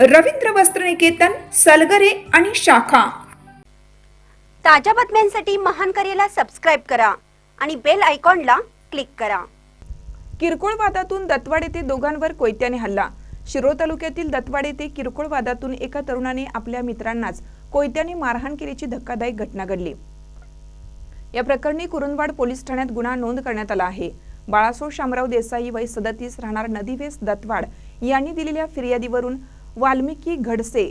रवींद्र वस्त्रनिकेतन सलगरे आणि शाखा. ताज्या बातम्यांसाठी महान करेला सबस्क्राईब करा आणि बेल आयकॉनला क्लिक करा. किरकोळ वादातून दत्तवाड येथे दोघांवर कोयत्याने हल्ला. शिरोळ तालुक्यातील दत्तवाड येथे किरकोळ वादातून एका तरुणाने आपल्या मित्रांनाच कोयत्याने मारहाण केल्याची धक्कादायक घटना घडली. या प्रकरणी कुरुंदवाड पोलीस ठाण्यात गुन्हा नोंद करण्यात आला आहे. बाळासो शामराव देसाई वय सदतीस राहणार नदीवेस दत्तवाड यांनी दिलेल्या फिर्यादीवरून वाल्मिकी घडसे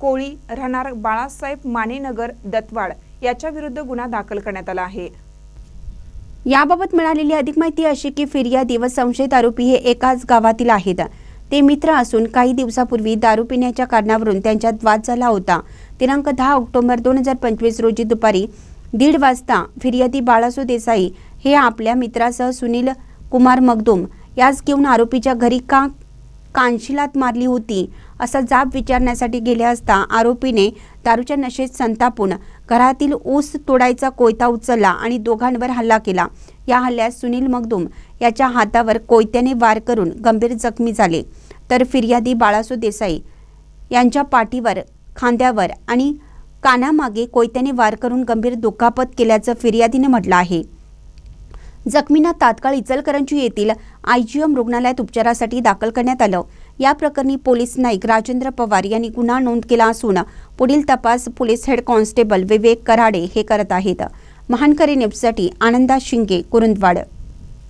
कोळी राहणार बाळासाहेब मानेनगर दत्तवाड याच्या विरुद्ध गुन्हा दाखल करण्यात आला आहे. याबाबत मिळालेली अधिक माहिती अशी की फिर्यादी व संशयित आरोपी हे एकाच गावातील आहेत. ते मित्र असून काही दिवसापूर्वी दारू पिण्याच्या कारणावरून त्यांच्यात वाद झाला होता. दिनांक दहा ऑक्टोबर दोन हजार पंचवीस रोजी दुपारी दीड वाजता फिर्यादी बाळासो देसाई हे आपल्या मित्रासह सुनील कुमार मगदूम यास घेऊन आरोपीच्या घरी का कानशिलात मारली होती. असा जाब विचारण्यासाठी गेले असता आरोपीने दारूच्या नशेत संतापून घरातील ऊस तोडायचा कोयता उचलला आणि दोघांवर हल्ला केला. या हल्ल्यात सुनील मगदूम याच्या हातावर कोयत्याने वार करून गंभीर जखमी झाले. तर फिर्यादी बाळासो देसाई यांच्या पाठीवर खांद्यावर आणि कानामागे कोयत्याने वार करून गंभीर दुखापत केल्याचं फिर्यादीने म्हटलं आहे. जखमींना तात्काळ इचलकरंजी येथील आयजीएम रुग्णालयात उपचारासाठी दाखल करण्यात आलं. या प्रकरणी पोलीस नाईक राजेंद्र पवार यांनी गुन्हा नोंद केला असून पुढील तपास police head constable Vivek Karade हे करत आहेत. महानकरी न्यूजसाठी आनंदा शिंगे कुरुंदवाड.